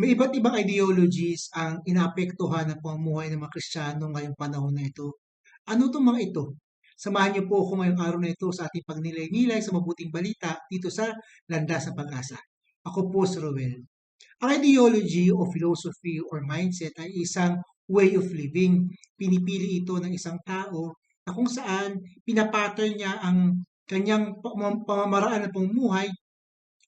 May iba't ibang ideologies ang inaapektuhan ng pamumuhay ng mga Kristiyano ngayong panahon na ito. Ano 'tong mga ito? Samahan niyo po ako ngayong araw na ito sa ating pagnilay-nilay sa mabuting balita dito sa Landas ng Pag-asa. Ako po si Roel. Ang ideology o philosophy or mindset ay isang way of living. Pinipili ito ng isang tao na kung saan pinapattern niya ang kanyang pamam- pamamaraan ng pamumuhay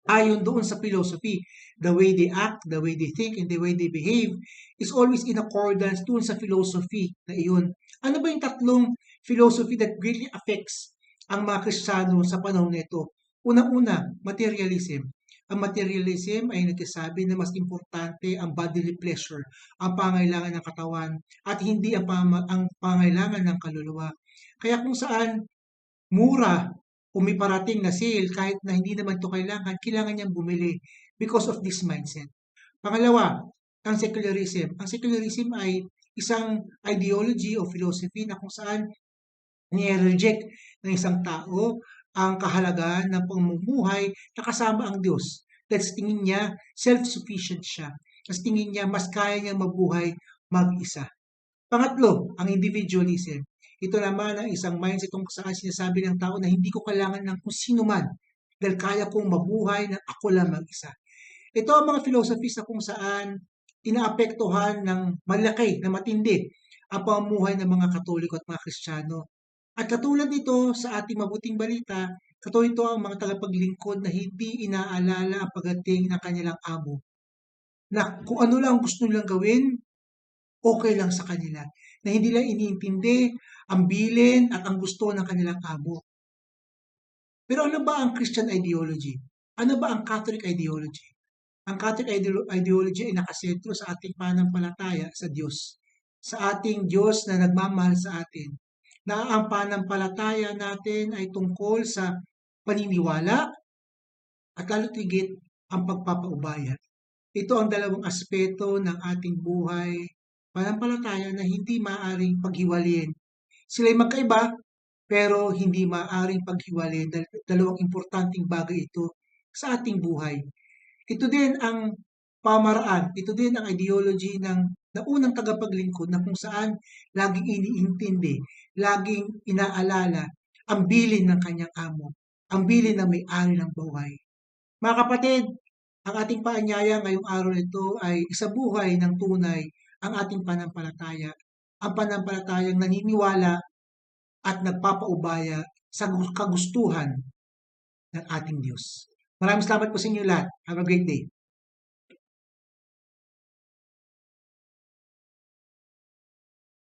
ayon doon sa philosophy. The way they act, the way they think, and the way they behave is always in accordance doon sa philosophy na iyon. Ano ba yung tatlong philosophy that greatly affects ang mga Kristiyano sa panahon na ito? Unang-una, materialism. Ang materialism ay nagsasabi na mas importante ang bodily pleasure, ang pangailangan ng katawan, at hindi ang, pama- ang pangailangan ng kaluluwa. Kaya kung saan mura o may parating na sale kahit na hindi naman to kailangan, kailangan niyang bumili because of this mindset. Pangalawa, ang secularism. Ang secularism ay isang ideology o philosophy na kung saan nire-reject ng isang tao ang kahalagahan ng pamumuhay na kasama ang Diyos. Dahil tingin niya, self-sufficient siya. Sa tingin niya, mas kaya niya mabuhay mag-isa. Pangatlo, ang individualism. Ito naman ang isang mindset kung saan sinasabi ng tao na hindi ko kailangan ng kung sino man dahil kaya kong mabuhay ng ako lang mag-isa. Ito ang mga philosophies na kung saan inaapektuhan ng malaki, na matindi ang pamumuhay ng mga Katoliko at mga Kristiyano. At katulad nito sa ating mabuting balita, katulad ito ang mga tagapaglingkod na hindi inaalala ang pagdating ng kanilang amo. Na kung ano lang gusto nilang gawin, okay lang sa kanila. Na hindi lang iniintindi ang bilin at ang gusto ng kanilang amo. Pero ano ba ang Christian ideology? Ano ba ang Catholic ideology? Ang Catholic ideolo- ideology ay nakasentro sa ating pananampalataya sa Diyos. Sa ating Diyos na nagmamahal sa atin. Na ang pananampalataya natin ay tungkol sa paniniwala at lalo't higit ang pagpapaubaya. Ito ang dalawang aspeto ng ating buhay, pananampalataya na hindi maaaring paghiwalayin. Sila'y magkaiba, pero hindi maaaring paghiwalayin dalawang importanteng bagay ito sa ating buhay. Ito din ang pamaraan, ito din ang ideology ng naunang tagapaglingkod na kung saan laging iniintindi, laging inaalala ang bilin ng kanyang amo, ang bilin ng may-ari ng buhay. Mga kapatid, ang ating paanyaya ngayong araw na ito ay isabuhay ng tunay ang ating panampalataya. Ang panampalatayang naniniwala at nagpapaubaya sa kagustuhan ng ating Diyos. Maraming salamat po sa inyo lahat. Have a great day.